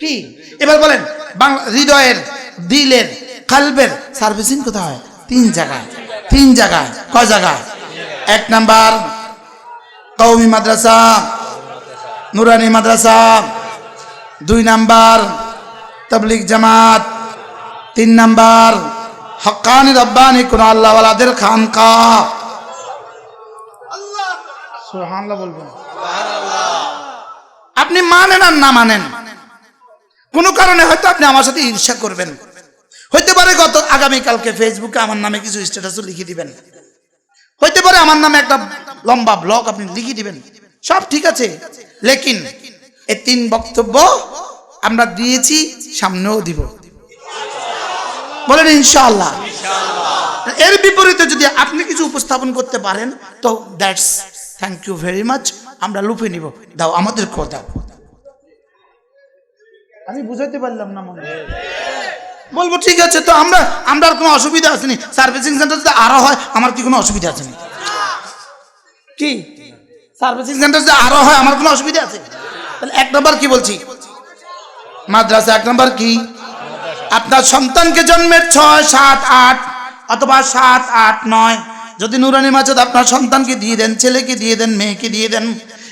কি? এবার বলেন বাংলা হৃদয়ের দিলের কালবের সার্ভিসিং কোথায়? হয় তিন জায়গায়। তিন জায়গায়। কয় জায়গায়? এক নাম্বার কৌমি মাদ্রাসা নুরানি মাদ্রাসা। দুই নাম্বার তবলিক জামাত। তিন নাম্বার হকানি রব্বানি কোন আল্লাহওয়ালাদের খানকা বলবেন। আপনি মানেন আর না মানেন? কোনো কারণে হয়তো আপনি আমার সাথে ঈর্ষা করবেন। হইতে পারে গত আগামীকালকে ফেসবুকে আমার নামে কিছু স্ট্যাটাসও লিখে দিবেন। হইতে পারে আমার নামে একটা লম্বা ব্লগ আপনি লিখে দিবেন। সব ঠিক আছে। লেকিন এই তিন বক্তব্য আমরা দিয়েছি, সামনেও দিব। বলেন ইনশাআল্লাহ। এর বিপরীতে যদি আপনি কিছু উপস্থাপন করতে পারেন, তো that's thank you very much আমরা লুপে নিব। দাও, আমাদের দাও আমি বুঝাইতে পারলাম না মনে। বলব ঠিক আছে তো আমরা আমরা আর কোনো অসুবিধা আসেনি সার্ভিসিং সেন্টার যদি আরও হয় আমার কি কোনো অসুবিধা আছে? কি? সার্ভিসিং সেন্টার যদি আরও হয় আমার কোনো অসুবিধা আছে? তাহলে এক নম্বর কি বলছি? মাদ্রাসা এক নম্বর কি? আপনার সন্তানকে জন্মের ছয় সাত আট অথবা সাত আট নয়। যদি নুরানি মাঝে আপনার সন্তানকে দিয়ে দেন ছেলেকে দিয়ে দেন মেয়েকে দিয়ে দেন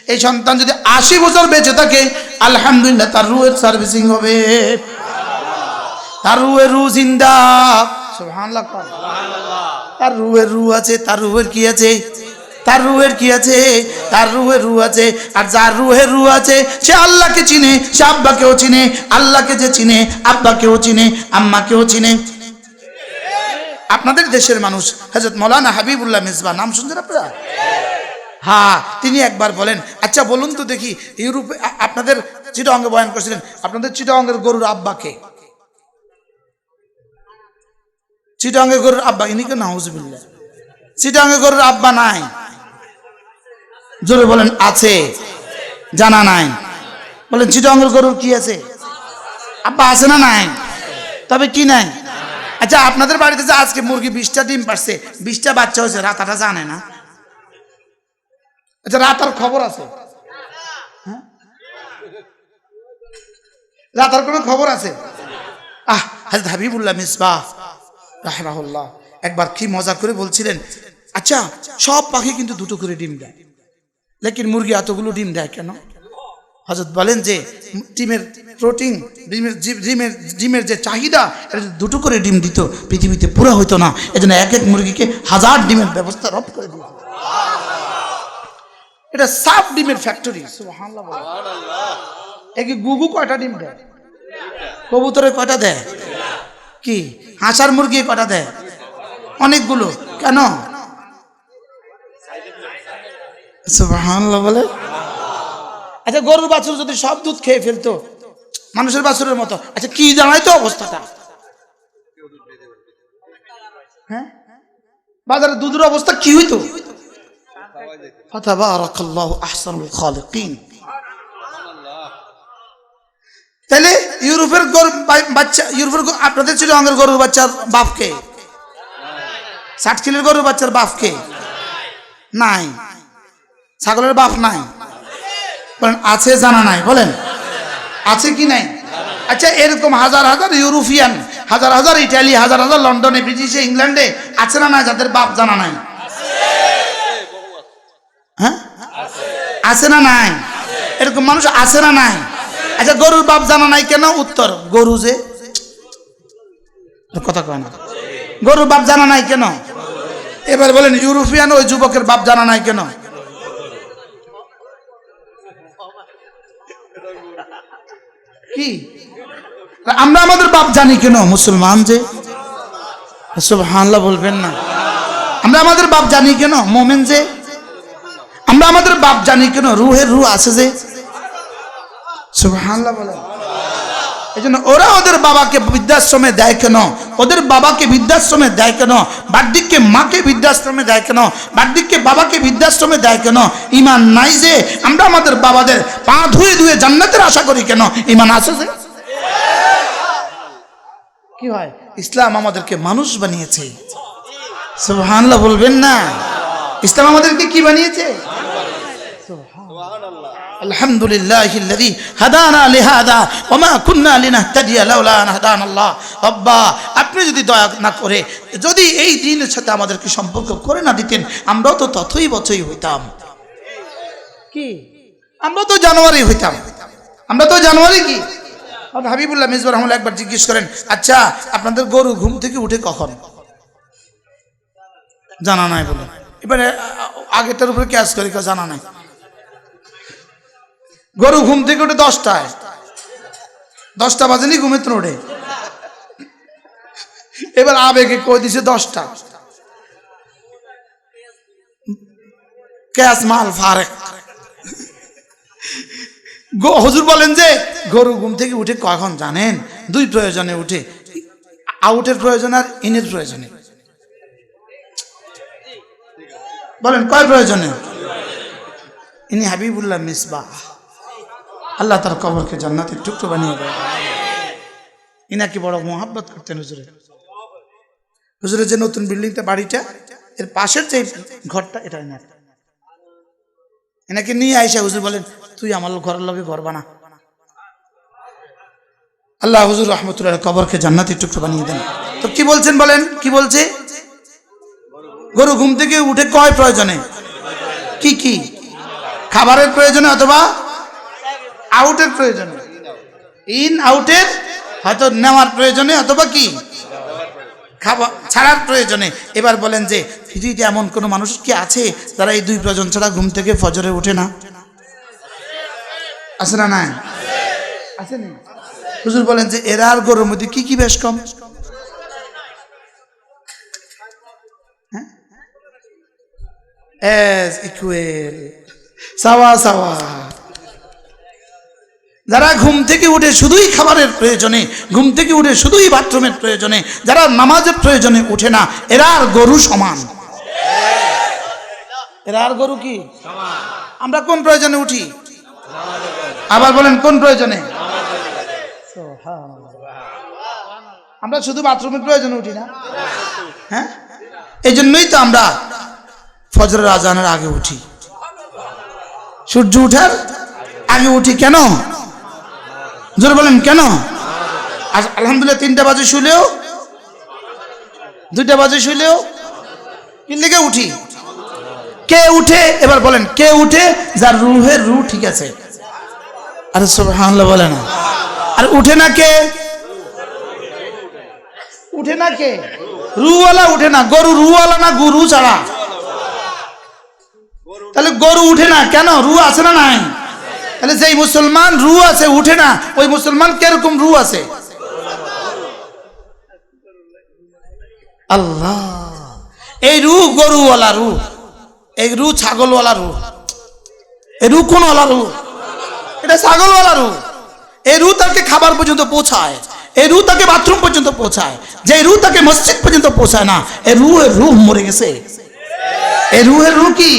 এই সন্তান যদি আশি বছর বেঁচে থাকে, আলহামদুলিল্লাহ তার রুয়ের সার্ভিসিং হবে। তার রুয়ের রু জিন্দা। তার রুয়ের রু আছে, তার রুয়ের কি আছে? তার রুহের কি আছে? তার রুহের রু আছে। আর যার রুহের রু আছে, সে আল্লাহকে চিনে, সে আব্বাকেও চিনে, আল্লাহকে যে চিনে, আব্বাকেও চিনে, আম্মাকেও চিনে। আপনাদের দেশের মানুষ হজরত মৌলানা হাবিবুল্লাহ মিসবা নাম শুনছেন আপনারা? হ্যাঁ তিনি একবার বলেন আচ্ছা বলুন তো দেখি, ইউরোপে আপনাদের চিটাঙ্গে বয়ান করছিলেন, আপনাদের চিটাঙ্গের গরুর আব্বাকে চিটাঙ্গে গরুর আব্বা ইনিকে নাউজবিল্লা চিটাঙ্গে গরুর আব্বা নাই। জোরে বলেন, আছে। জানা নাই। বলেন চিটাঙ্গের গরুর কি আছে? আব্বা আছে না নাই? তবে কি নাই? আচ্ছা আপনাদের বাড়িতে যে আজকে মুরগি বিশটা ডিম পারছে বিশটা বাচ্চা হয়েছে রাতাটা জানে না। আচ্ছা রাতার খবর আছে? হ্যাঁ? রাতার কোনো খবর আছে? আহ, হাজরত হাবিবুল্লাহ মিসবাহ, রাহমাহুল্লাহ, একবার কি মজা করে বলছিলেন আচ্ছা সব পাখি কিন্তু দুটো করে ডিম দেয়, লেকিন মুরগি এতগুলো ডিম দেয় কেন? হজরত বলেন যে, ডিমের প্রোটিন ডিমের ডিমের ডিমের যে চাহিদা দুটো করে ডিম দিত, পৃথিবীতে পুরো হতো না, এজন্য এক এক মুরগিকে হাজার ডিমের ব্যবস্থা রব করে এটা সাফ ডিমের ফ্যাক্টরি একে গুগু কয়টা ডিম দেয়? কবুতরে কয়টা দেয়? কি? হাঁসার মুরগি কয়টা দেয়? অনেকগুলো। কেন? সুবহানাল্লাহ বলে? আচ্ছা গরুর বাছুর যদি সব দুধ খেয়ে ফেলতো মানুষের বাছুরের মতো আচ্ছা কি জানাই তো অবস্থাটা? হ্যাঁ? বাজারে দুধের অবস্থা কি হইতো? ফাতাবারাকাল্লাহু আহসানুল খালিকিন। তাহলে ইউরোপের গরু বাচ্চা, ইউরোপের আপনাদের ছিল আঙ্গের গরুর বাচ্চার বাপকে? ষাট কিলোর গরুর বাচ্চার বাপকে? নাই। ছাগলের বাপ নাই। বলেন, আছে জানা নাই, বলেন। আছে কি নাই? আচ্ছা এরকম হাজার হাজার ইউরোপিয়ান, হাজার হাজার ইটালি, হাজার হাজার লন্ডনে, ব্রিটিশে, ইংল্যান্ডে আছে না নাই যাদের বাপ জানা নাই? হ্যাঁ? আছে না নাই? এরকম মানুষ আছে না নাই? আচ্ছা গরুর বাপ জানা নাই কেন? উত্তর, গরু যে। কথা কয় না। গরুর বাপ জানা নাই কেন? এবার বলেন, ইউরোপিয়ান ওই যুবকের বাপ জানা নাই কেন? কি? আমরা আমাদের বাপ জানি কেন? মুসলমান যে। সব হানলা বলবেন না। আমরা আমাদের বাপ জানি কেন? মোমেন যে। আমরা আমাদের বাপ জানি কেন রুহের রু আছে যে? এই জন্য ওরা ওদের বাবাকে বৃদ্ধাশ্রমে দেয় কেন? ওদের বাবাকে বৃদ্ধাশ্রমে দেয় কেন? বার্দিককে মাকে বৃদ্ধাশ্রমে দেয় কেন? বার্দিককে বাবাকে বৃদ্ধাশ্রমে দেয় কেন? ইমান নাই যে, আমরা আমাদের বাবাদের পা ধুয়ে ধুয়ে জান্নাতের আশা করি কেন? ইমান আছে যে? কি হয়? ইসলাম আমাদেরকে মানুষ বানিয়েছে। সুবহানাল্লাহ বলবেন না। ইসলাম আমাদেরকে কি বানিয়েছে? সুবহানাল্লাহ। আলহামদুলিল্লাহিল্লাযী হাদানা লিহাদা ওয়া মা কুন্না লিনাহতাদিয়া লাউলা আন হাদানা আল্লাহ রব্বা আপনি যদি দয়া না করে যদি এই দিনের সাথে আমাদেরকে সম্পর্ক করে না দিতেন আমরাও তো ততই বছরই হইতাম। কি? আমরা তো জানুয়ারি হইতাম। আমরা তো জানুয়ারি কি? আর হাবিবুল্লাহ মিজবর রহমান একবার জিজ্ঞেস করেন আচ্ছা আপনাদের গরু ঘুম থেকে উঠে কখন? জানা নাই বলে। এবারে আ- আ- উপরে ক্যাশ করে? কেউ জানা নাই। গরু ঘুম থেকে উঠে দশটায়। দশটা বাজেনি ঘুমে তো ওঠে এবার আবেগে কই দিছে দশটা। ক্যাশ মাল ফারেক। হুজুর বলেন যে, গরু ঘুম থেকে উঠে কখন জানেন? দুই প্রয়োজনে উঠে। আউটের প্রয়োজন আর ইনের প্রয়োজনে। বলেন, কয় প্রয়োজনে? ইনি হাবিবুল্লাহ মিসবাহ। আল্লাহ তার কবরকে জান্নাতের টুকরো বানিয়ে দেয়। ইনাকে বড় মোহাব্বত করতেন হুজুরে। হুজুরের যে নতুন বিল্ডিংটা, বাড়িটা, এর পাশের যে ঘরটা, এটা এনার এনাকে নিয়ে আইসা হুজুর বলেন, তুই আমার ঘরের লগে ঘর বানা। আল্লাহ হুজুর রহমতুল্লাহ কবরকে জান্নাতি টুকরো বানিয়ে দেন। তো কি বলছেন বলেন? কি বলছে? গরু ঘুম থেকে উঠে কয় প্রয়োজনে? কি কি? খাবারের প্রয়োজনে অথবা আউটের প্রয়োজন ইন, আউটের হয়তো নেওয়ার প্রয়োজনে অথবা কি? খাবার ছাড়ার প্রয়োজনে। এবার বলেন যে পৃথিবীতে এমন কোনো মানুষ কি আছে যারা এই দুই প্রয়োজন ছাড়া ঘুম থেকে ফজরে ওঠে না? আছে না নাই? আছে না? হুজুর বলেন যে, এরা আর গরুর মধ্যে কি কি বেশ কম? এস ইকুয়েল সাওয়া সাওয়া। যারা ঘুম থেকে উঠে শুধুই খাবারের প্রয়োজনে, ঘুম থেকে উঠে শুধুই বাথরুমের প্রয়োজনে, যারা নামাজের প্রয়োজনে উঠে না, এরা আর গরু সমান। এরা আর গরু কি? আমরা কোন প্রয়োজনে উঠি? আবার বলেন, কোন প্রয়োজনে? আমরা শুধু বাথরুমের প্রয়োজনে উঠি না? হ্যাঁ? এই জন্যই তো আমরা ফজরের আজানের আগে উঠি। সূর্য উঠার আগে উঠি কেন? জোরে বলেন, কেন? আলহামদুলিল্লাহ তিনটা বাজে শুলেও দুইটা বাজে শুলেও লেগে উঠি। কে উঠে? এবার বলেন, কে উঠে? যার রুহের রু ঠিক আছে। আরে সুবহানাল্লাহ বলে না। আর উঠে না কে? উঠে না কে? রুওয়ালা উঠে না। গরু রুওয়ালা না গরু ছাড়া? তাহলে গরু উঠে না। কেন? রু আছে না নাই? তাহলে যেই মুসলমান রু আছে, উঠে না, ওই মুসলমান কীরকম রু আছে? আল্লাহ। এই রু গরুওয়ালা রু, এই রু ছাগলওয়ালা রু, এই রু কোনওয়ালা রু? এটা ছাগলওয়ালা রু। এই রু তাকে খাবার পর্যন্ত পৌঁছায়, এই রু তাকে বাথরুম পর্যন্ত পৌঁছায় যে রু তাকে মসজিদ পর্যন্ত পৌঁছায় না, এই রু এর রু মরে গেছে। এই রুহের রু কি?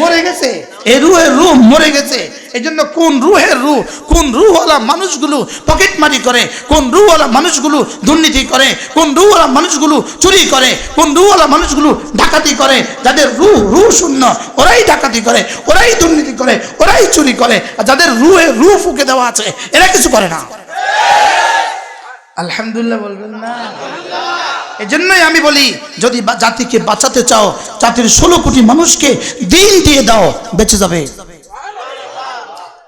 মরে গেছে। এই রুহের রু মরে গেছে। এই জন্য কোন রুহের রু, কোন রুহওয়ালা মানুষগুলো পকেটমারি করে, কোন রুহওয়ালা মানুষগুলো দুর্নীতি করে, কোন রুহওয়ালা মানুষগুলো চুরি করে, কোন রুহওয়ালা মানুষগুলো ডাকাতি করে, যাদের রু রু শূন্য, ওরাই ডাকাতি করে, ওরাই দুর্নীতি করে, ওরাই চুরি করে, আর যাদের রুহে রু ফুকে দেওয়া আছে, এরা কিছু করে না। আলহামদুলিল্লাহ বলবেন না। এজন্যই আমি বলি, যদি জাতিকে বাঁচাতে চাও, জাতির ষোলো কোটি মানুষকে দিন দিয়ে দাও, বেঁচে যাবে।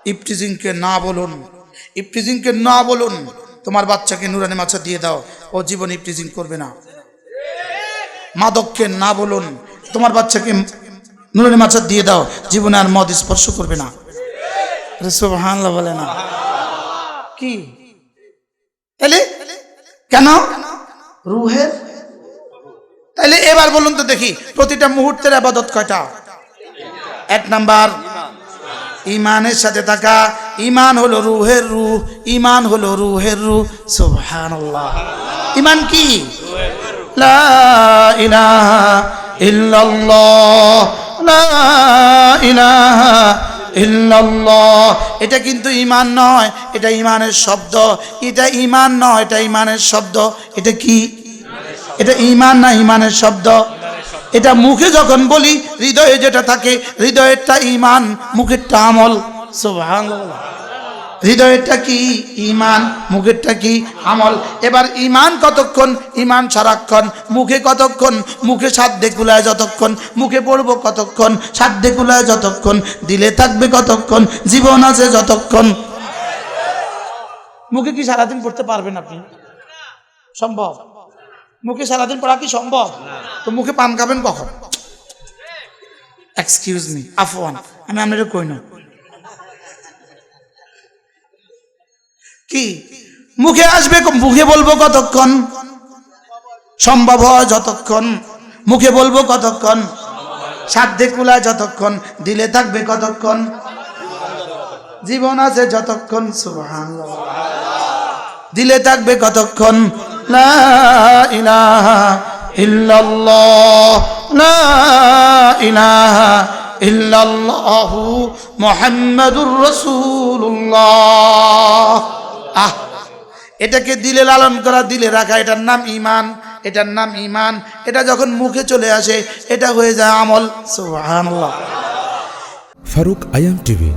ইফটিজিংকে না বলুন ইফটিজিংকে না বলুন, তোমার বাচ্চাকে নুরানি মাছা দিয়ে দাও, ও জীবন ইফটিজিং করবে না। মাদককে না বলুন, তোমার বাচ্চাকে নুরানি মাছা দিয়ে দাও, জীবনে আর মদ স্পর্শ করবে না। বলে না। কি? তাহলে কেন? রুহের? তাহলে এবার বলুন তো দেখি, প্রতিটা মুহূর্তের আবাদত কয়টা? এক নাম্বার ইমানের সাথে থাকা, ইমান হলো রুহের রুহ, ইমান হলো রুহের রুহ, সুবহানাল্লাহ। ইমান কি? লা লা এটা কিন্তু ইমান নয়, এটা ইমানের শব্দ। এটা ইমান নয়, এটা ইমানের শব্দ। এটা কি? এটা ইমান না ইমানের শব্দ? এটা মুখে যখন বলি, হৃদয়ে যেটা থাকে, হৃদয়েরটা ইমান মুখেরটা আমল। হৃদয়েরটা কি ইমান মুখেরটা কি আমল? এবার ইমান কতক্ষণ? ইমান সারাক্ষণ। মুখে কতক্ষণ? মুখে সাধ্যে কুলায় যতক্ষণ। মুখে পড়ব কতক্ষণ? সাধ্যে কুলায় যতক্ষণ। দিলে থাকবে কতক্ষণ? জীবন আছে যতক্ষণ। মুখে কি সারাদিন পড়তে পারবেন আপনি? সম্ভব। মুখে সারাদিন পড়া কি সম্ভব? তো মুখে পান খাবেন কখন? এক্সকিউজ মি আফওয়ান, আমি আপনাদের কই না। কি? মুখে আসবে মুখে বলব কতক্ষণ? সম্ভব হয় যতক্ষণ। মুখে বলব কতক্ষণ? সাধ্যে কুলায় যতক্ষণ। দিলে থাকবে কতক্ষণ? জীবন আছে যতক্ষণ দিলে থাকবে কতক্ষণ? আহ, এটাকে দিলে লালন করা, দিলে রাখা, এটার নাম ইমান এটার নাম ইমান এটা যখন মুখে চলে আসে, এটা হয়ে যায় আমল। সুবহানাল্লাহ। ফারুক আয়াম টিভি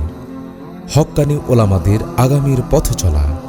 হক্কানি ওলামাদের আগামীর পথ চলা